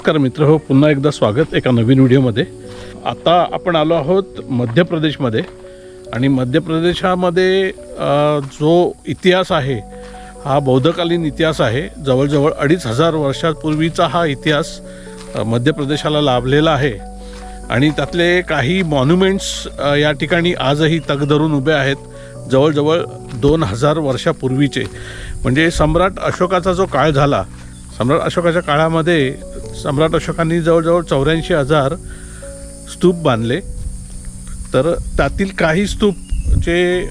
नमस्कार मित्र हो पुन्हा एकदा स्वागत एका नवीन व्हिडिओमध्ये. आता आपण आलो आहोत मध्य प्रदेशमध्ये आणि मध्य प्रदेशामध्ये जो इतिहास आहे हा बौद्धकालीन इतिहास आहे. जवळजवळ अडीच हजार वर्षापूर्वीचा हा इतिहास मध्य प्रदेशाला लाभलेला आहे. आणि त्यातले काही मॉन्युमेंट्स या ठिकाणी आजही तग धरून उभे आहेत. जवळजवळ दोन हजार वर्षापूर्वीचे. म्हणजे सम्राट अशोकाचा जो काळ झाला सम्राट अशोकाच्या काळामध्ये सम्राट अशोकांनी जवळजवळ चौऱ्याऐंशी हजार स्तूप बांधले. तर त्यातील काही स्तूप जे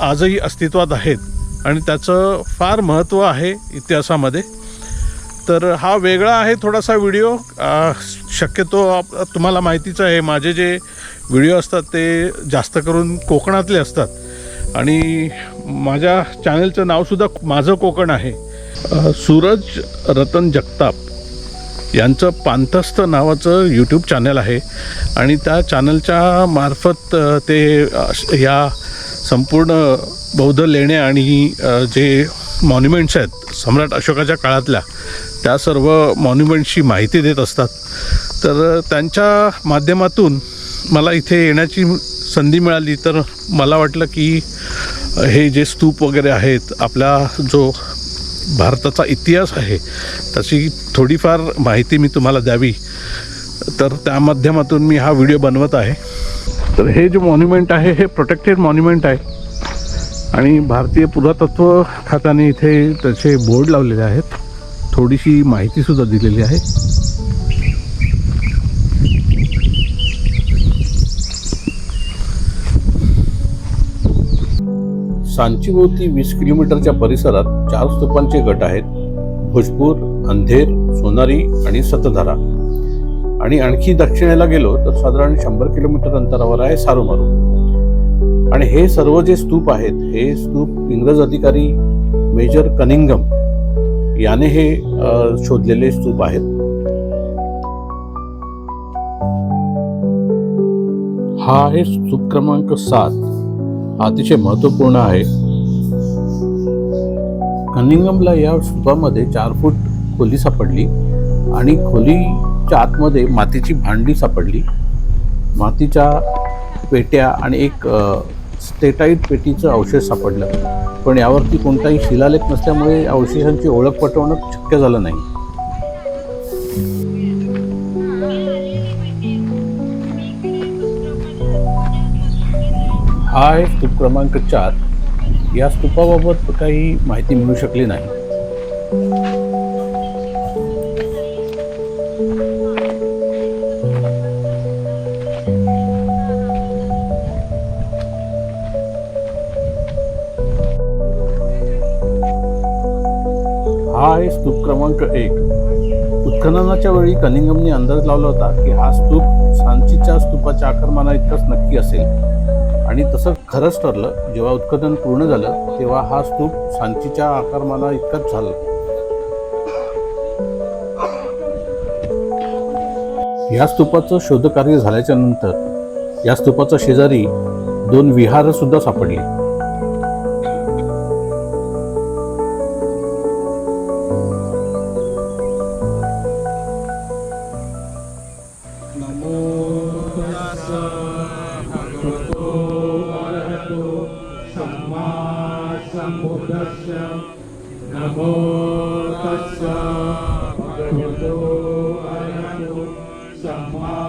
आजही अस्तित्वात आहेत आणि त्याचं फार महत्त्व आहे इतिहासामध्ये. तर हा वेगळा आहे थोडासा व्हिडिओ. शक्यतो आप- तुम्हाला माहितीच आहे माझे जे व्हिडिओ असतात ते जास्त करून कोकणातले असतात. आणि माझ्या चॅनलचं नावसुद्धा माझं कोकण आहे. सूरज रतन जगताप. यांचं पांथस्थ नावाचं यूट्यूब चॅनल आहे. आणि त्या चॅनलच्या मार्फत ते अ, या संपूर्ण बौद्ध लेण्या आणि जे मॉन्युमेंट्स आहेत सम्राट अशोकाच्या काळातल्या त्या सर्व मॉन्युमेंट्सची माहिती देत असतात. तर त्यांच्या माध्यमातून मला इथे येण्याची संधी मिळाली. तर मला वाटलं की हे जे स्तूप वगैरे आहेत आपला जो भारताचा इतिहास आहे तशी थोडीफार माहिती मी तुम्हाला द्यावी. तर त्या माध्यमातून मी हा व्हिडिओ बनवत आहे. तर हे जे मॉन्युमेंट आहे हे प्रोटेक्टेड मॉन्युमेंट आहे. आणि भारतीय पुरातत्व खात्याने इथे त्याचे बोर्ड लावलेले आहेत. थोडीशी माहितीसुद्धा दिलेली आहे. सांचीभोवती वीस किलोमीटरच्या परिसरात चार स्तूपांचे गट आहेत. भोजपूर अंधेर सोनारी आणि सतधारा. आणि आणखी दक्षिणेला गेलो तर साधारण शंभर किलोमीटर अंतरावर आहे सारोमारू. आणि हे सर्व जे स्तूप आहेत हे स्तूप इंग्रज अधिकारी मेजर कनिंगम याने हे शोधलेले स्तूप आहेत. हा आहे स्तूप क्रमांक सात. अतिशय महत्त्वपूर्ण आहे. कनिंगमला या स्तूपामध्ये चार फूट खोली सापडली आणि खोलीच्या आतमध्ये मातीची भांडी सापडली. मातीच्या पेट्या आणि एक स्टेटाईट पेटीचं अवशेष सापडलं. पण यावरती कोणताही शिलालेख नसल्यामुळे अवशेषांची ओळख पटवणं शक्य झालं नाही. हा आहे स्तूप क्रमांक चार. या स्तूपाबाबत काही माहिती मिळू शकली नाही. हा आहे स्तूप क्रमांक एक. उत्खननाच्या वेळी कनिंगमने अंदाज लावला होता की हा स्तूप सांचीच्या स्तूपाच्या आकारमाना इतकाच नक्की असेल. आणि तसं खरंच ठरलं जेव्हा उत्खनन पूर्ण झालं तेव्हा हा स्तूप सांचीच्या आकारमाना इतकाच झाला. या स्तूपाचं शोधकार्य झाल्याच्यानंतर या स्तूपाच्या शेजारी दोन โตอะระหังสัมมา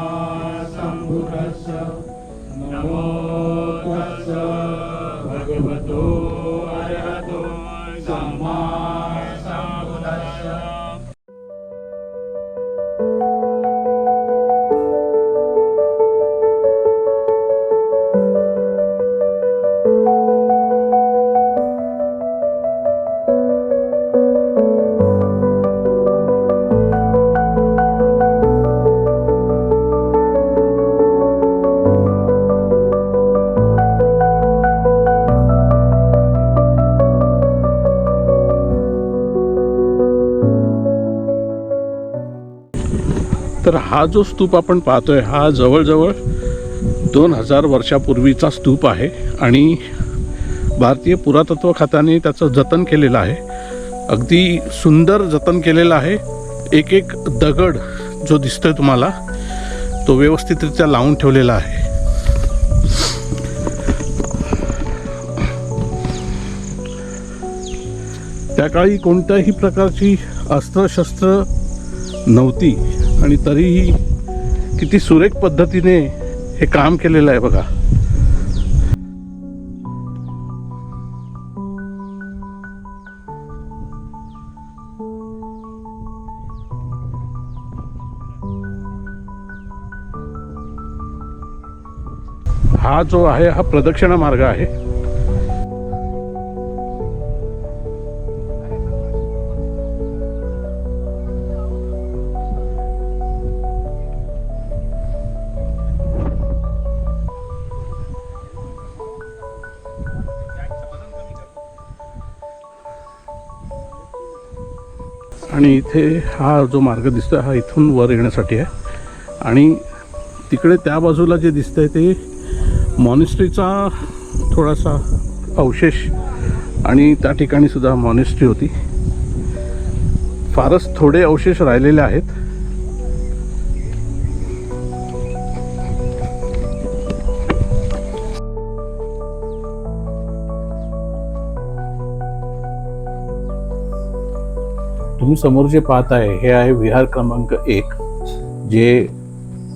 तर हा जो स्तूप आपण पाहतोय हा जवळजवळ दोन हजार वर्षापूर्वीचा स्तूप आहे आणि भारतीय पुरातत्व खात्याने त्याचं जतन केलेलं आहे. अगदी सुंदर जतन केलेलं आहे. एक एक दगड जो दिसतोय तुम्हाला तो व्यवस्थितरित्या लावून ठेवलेला आहे. त्या काळी कोणत्याही प्रकारची अस्त्रशस्त्र नव्हती. आणि तरीही किती सुरेख पद्धतीने हे काम केलेलं आहे बघा. हा जो आहे हा प्रदक्षिणा मार्ग आहे. आणि इथे हा जो मार्ग दिसतो हा इथून वर येण्यासाठी आहे. आणि तिकडे त्या बाजूला जे दिसतंय ते मॉनिस्ट्रीचा थोडासा अवशेष आणि त्या ठिकाणी सुद्धा मॉनिस्ट्री होती. फारच थोडे अवशेष राहिलेले आहेत. तुम्ही समोर जे पाहत आहे हे आहे विहार क्रमांक एक जे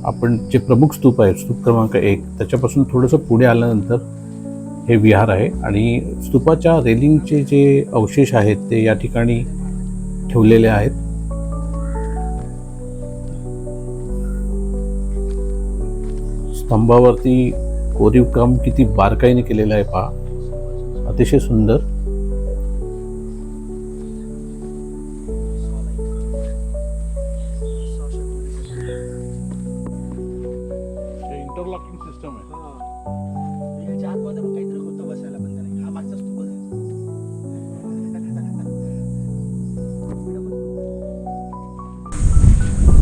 आपण जे प्रमुख स्तूप आहे स्तूप क्रमांक एक. त्याच्यापासून थोडंसं पुढे आल्यानंतर हे विहार आहे. आणि स्तूपाच्या रेलिंगचे जे अवशेष आहेत ते या ठिकाणी ठेवलेले आहेत. स्तंभावरती कोरीव काम किती बारकाईने केलेलं आहे पहा. अतिशय सुंदर.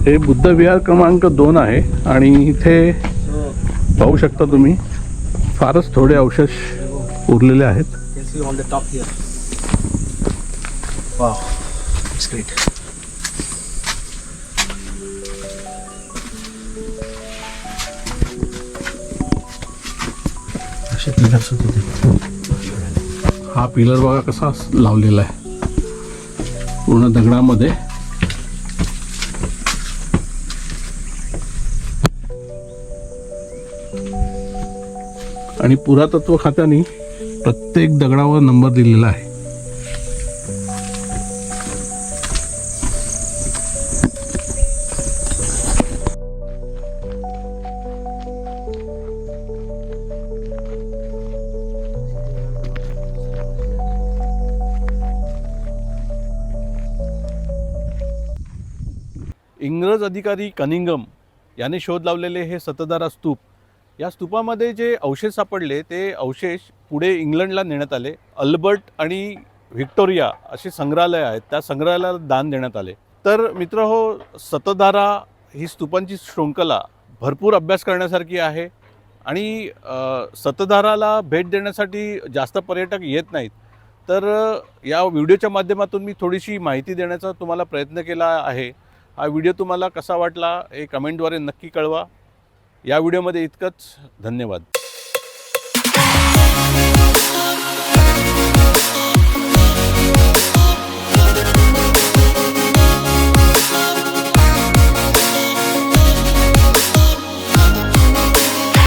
हे बुद्ध विहार क्रमांक दोन आहे आणि इथे पाहू शकता तुम्ही फारच थोडे अवशेष उरलेले आहेत. हा पिलर बघा कसा लावलेला आहे. पूर्ण दगडामध्ये. आणि पुरातत्व खात्याने प्रत्येक दगडावर नंबर दिलेला आहे. इंग्रज अधिकारी कनिंगम याने शोध लावलेले हे सतदारा स्तूप या स्तूपामध्ये जे अवशेष सापडले ते अवशेष पुढे इंग्लंडला नेण्यात आले. अल्बर्ट आणि व्हिक्टोरिया असे संग्रहालय आहेत त्या संग्रहालयाला दान देण्यात आले. तर मित्र हो सतधारा ही स्तूपांची शृंखला भरपूर अभ्यास करण्यासारखी आहे आणि सतधाराला भेट देण्यासाठी जास्त पर्यटक येत नाहीत. तर या व्हिडिओच्या माध्यमातून मी थोडीशी माहिती देण्याचा तुम्हाला प्रयत्न केला आहे. हा व्हिडिओ तुम्हाला कसा वाटला हे कमेंटद्वारे नक्की कळवा. या व्हिडिओमध्ये इतकंच. धन्यवाद.